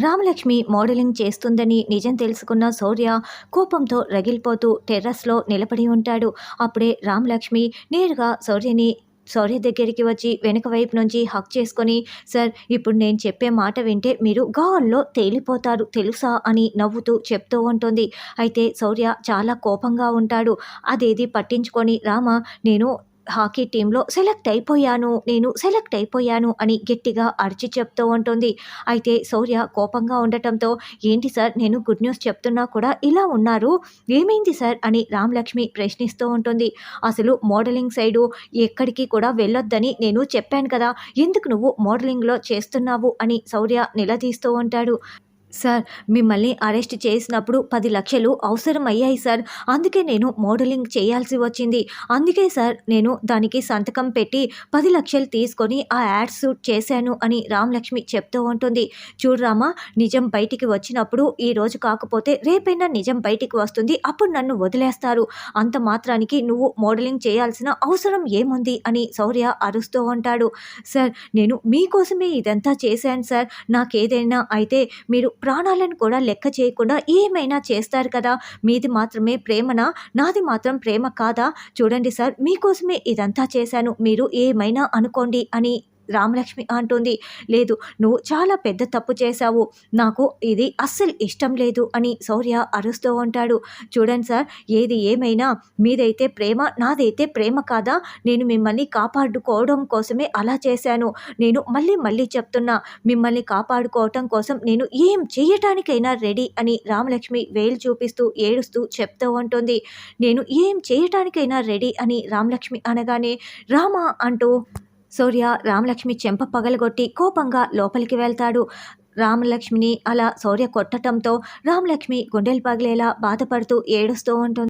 Ramalakshmi modelling చేస్తుందని నిజం తెలుసుకున్న శౌర్య కోపంతో రగిలిపోతూ టెర్రస్లో నిలబడి ఉంటాడు. అప్పుడే రామలక్ష్మి నేరుగా శౌర్యని శౌర్య దగ్గరికి వచ్చి వెనుక వైపు నుంచి హక్ చేసుకొని సార్ ఇప్పుడు నేను చెప్పే మాట వింటే మీరు గాల్లో తేలిపోతారు తెలుసా? అని నవ్వుతూ చెప్తూ ఉంటుంది. అయితే శౌర్య చాలా కోపంగా ఉంటాడు. అదేది పట్టించుకొని రామ నేను హాకీ టీంలో సెలెక్ట్ అయిపోయాను నేను సెలెక్ట్ అయిపోయాను అని గట్టిగా అరిచి చెప్తూ ఉంటుంది. అయితే శౌర్య కోపంగా ఉండటంతో ఏంటి సార్ నేను గుడ్ న్యూస్ చెప్తున్నా కూడా ఇలా ఉన్నారు? ఏమైంది సార్? అని రామలక్ష్మి ప్రశ్నిస్తూ ఉంటుంది. అసలు మోడలింగ్ సైడు ఎక్కడికి కూడా వెళ్ళొద్దని నేను చెప్పాను కదా ఎందుకు నువ్వు మోడలింగ్లో చేస్తున్నావు? అని శౌర్య నిలదీస్తూ ఉంటాడు. సార్ మిమ్మల్ని అరెస్ట్ చేసినప్పుడు పది లక్షలు అవసరం అయ్యాయి సార్. అందుకే నేను మోడలింగ్ చేయాల్సి వచ్చింది. అందుకే సార్ నేను దానికి సంతకం పెట్టి పది లక్షలు తీసుకొని ఆ యాడ్ షూట్ చేశాను అని రామలక్ష్మి చెప్తూ ఉంటుంది. చూడరామా నిజం బయటికి వచ్చినప్పుడు ఈ రోజు కాకపోతే రేపైనా నిజం బయటికి వస్తుంది. అప్పుడు నన్ను వదిలేస్తారు. అంత మాత్రానికి నువ్వు మోడలింగ్ చేయాల్సిన అవసరం ఏముంది అని శౌర్య అరుస్తూ ఉంటాడు. సార్ నేను మీకోసమే ఇదంతా చేశాను సార్. నాకేదైనా అయితే మీరు ప్రాణాలను కూడా లెక్క చేయకుండా ఏమైనా చేస్తారు కదా? మీది మాత్రమే ప్రేమనా? నాది మాత్రం ప్రేమ కాదా? చూడండి సార్ మీకోసమే ఇదంతా చేశాను. మీరు ఏమైనా అనుకోండి అని రామలక్ష్మి అంటుంది లేదు నువ్వు చాలా పెద్ద తప్పు చేశావు. నాకు ఇది అస్సలు ఇష్టం లేదు అని శౌర్య అరుస్తూ ఉంటాడు. చూడండి సార్ ఏది ఏమైనా మీదైతే ప్రేమ నాదైతే ప్రేమ కాదా? నేను మిమ్మల్ని కాపాడుకోవడం కోసమే అలా చేశాను. నేను మళ్ళీ మళ్ళీ చెప్తున్నా మిమ్మల్ని కాపాడుకోవటం కోసం నేను ఏం చేయటానికైనా రెడీ అని రామలక్ష్మి వేలు చూపిస్తూ ఏడుస్తూ చెప్తూ ఉంటుంది. నేను ఏం చేయటానికైనా రెడీ అని రామలక్ష్మి అనగానే రామా అంటూ సూర్య రామలక్ష్మి చెంప పగలగొట్టి కోపంగా లోపలికి వెళ్తాడు. రామలక్ష్మిని అలా సూర్య కొట్టడంతో రామలక్ష్మి గుండెలు పగిలేలా బాధపడుతూ ఏడుస్తూ ఉంటుంది.